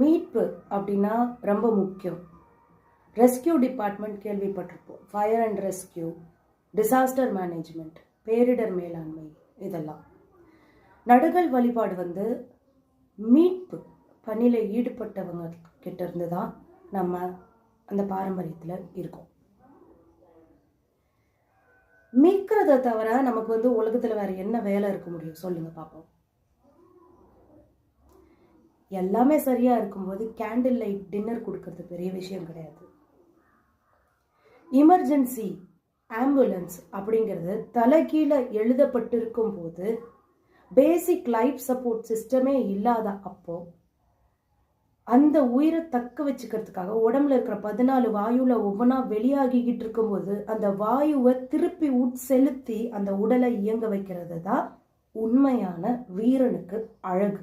மீட்பு அப்படின்னா ரொம்ப முக்கியம். ரெஸ்கியூ டிபார்ட்மெண்ட் கேள்விப்பட்டிருப்போம். Fire and rescue disaster management பேரிடர் மேலாண்மை இதெல்லாம். நடுகள் வழிபாடு வந்து மீட்பு பணியில் ஈடுபட்டவங்க கிட்ட இருந்து தான் நம்ம அந்த பாரம்பரியத்தில் இருக்கோம். மீட்கிறத தவிர நமக்கு வந்து உலகத்தில் வேறு என்ன வேலை இருக்க முடியும்? சொல்லுங்கள் பார்ப்போம் எல்லாமே சரியாக இருக்கும்போது கேண்டில் லைட் டின்னர் கொடுக்கறது பெரிய விஷயம் கிடையாது. இமர்ஜென்சி ஆம்புலன்ஸ் அப்படிங்கிறது தலைகீழே எழுதப்பட்டிருக்கும் போது பேசிக் லைஃப் சப்போர்ட் சிஸ்டமே இல்லாத அப்போ அந்த உயிரை தக்க வச்சுக்கிறதுக்காக உடம்புல இருக்கிற பதினாலு வாயுவில் ஒவ்வொன்றா வெளியாகிக்கிட்டு இருக்கும்போது அந்த வாயுவை திருப்பி உட்செலுத்தி அந்த உடலை இயங்க வைக்கிறது தான் உண்மையான வீரனுக்கு அழகு.